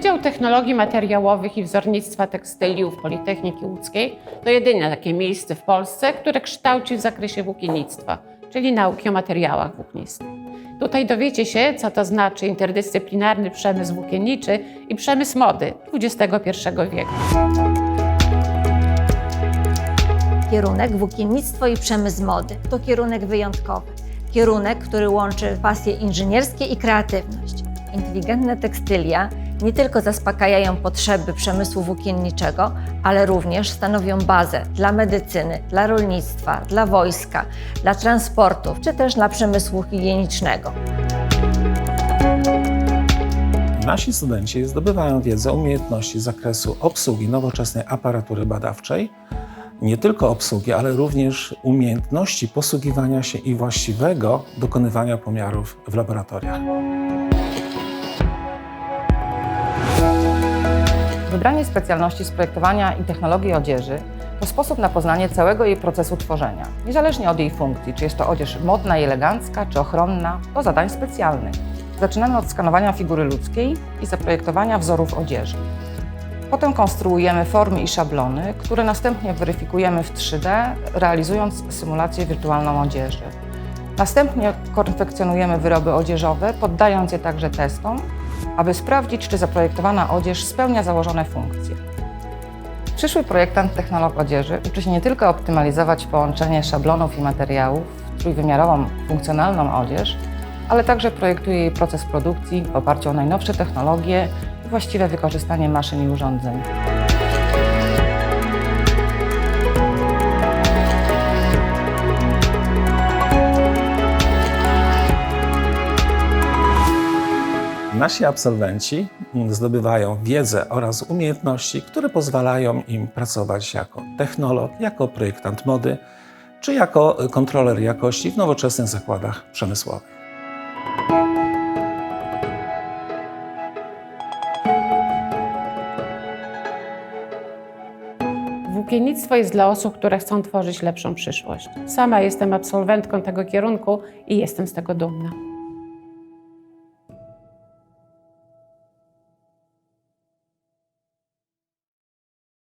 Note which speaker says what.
Speaker 1: Wydział Technologii Materiałowych i Wzornictwa Tekstyliów Politechniki Łódzkiej to jedyne takie miejsce w Polsce, które kształci w zakresie włókiennictwa, czyli nauki o materiałach włóknistych. Tutaj dowiecie się, co to znaczy interdyscyplinarny przemysł włókienniczy i przemysł mody XXI wieku.
Speaker 2: Kierunek włókiennictwo i przemysł mody to kierunek wyjątkowy. Kierunek, który łączy pasje inżynierskie i kreatywność. Inteligentne tekstylia nie tylko zaspokajają potrzeby przemysłu włókienniczego, ale również stanowią bazę dla medycyny, dla rolnictwa, dla wojska, dla transportów czy też dla przemysłu higienicznego.
Speaker 3: Nasi studenci zdobywają wiedzę, umiejętności z zakresu obsługi nowoczesnej aparatury badawczej, nie tylko obsługi, ale również umiejętności posługiwania się i właściwego dokonywania pomiarów w laboratoriach.
Speaker 4: Wybranie specjalności z projektowania i technologii odzieży to sposób na poznanie całego jej procesu tworzenia, niezależnie od jej funkcji, czy jest to odzież modna i elegancka, czy ochronna, do zadań specjalnych. Zaczynamy od skanowania figury ludzkiej i zaprojektowania wzorów odzieży. Potem konstruujemy formy i szablony, które następnie weryfikujemy w 3D, realizując symulację wirtualną odzieży. Następnie konfekcjonujemy wyroby odzieżowe, poddając je także testom, aby sprawdzić, czy zaprojektowana odzież spełnia założone funkcje. Przyszły projektant technolog odzieży uczy się nie tylko optymalizować połączenie szablonów i materiałów w trójwymiarową, funkcjonalną odzież, ale także projektuje jej proces produkcji w oparciu o najnowsze technologie i właściwe wykorzystanie maszyn i urządzeń.
Speaker 3: Nasi absolwenci zdobywają wiedzę oraz umiejętności, które pozwalają im pracować jako technolog, jako projektant mody, czy jako kontroler jakości w nowoczesnych zakładach przemysłowych.
Speaker 1: Włókiennictwo jest dla osób, które chcą tworzyć lepszą przyszłość. Sama jestem absolwentką tego kierunku i jestem z tego dumna.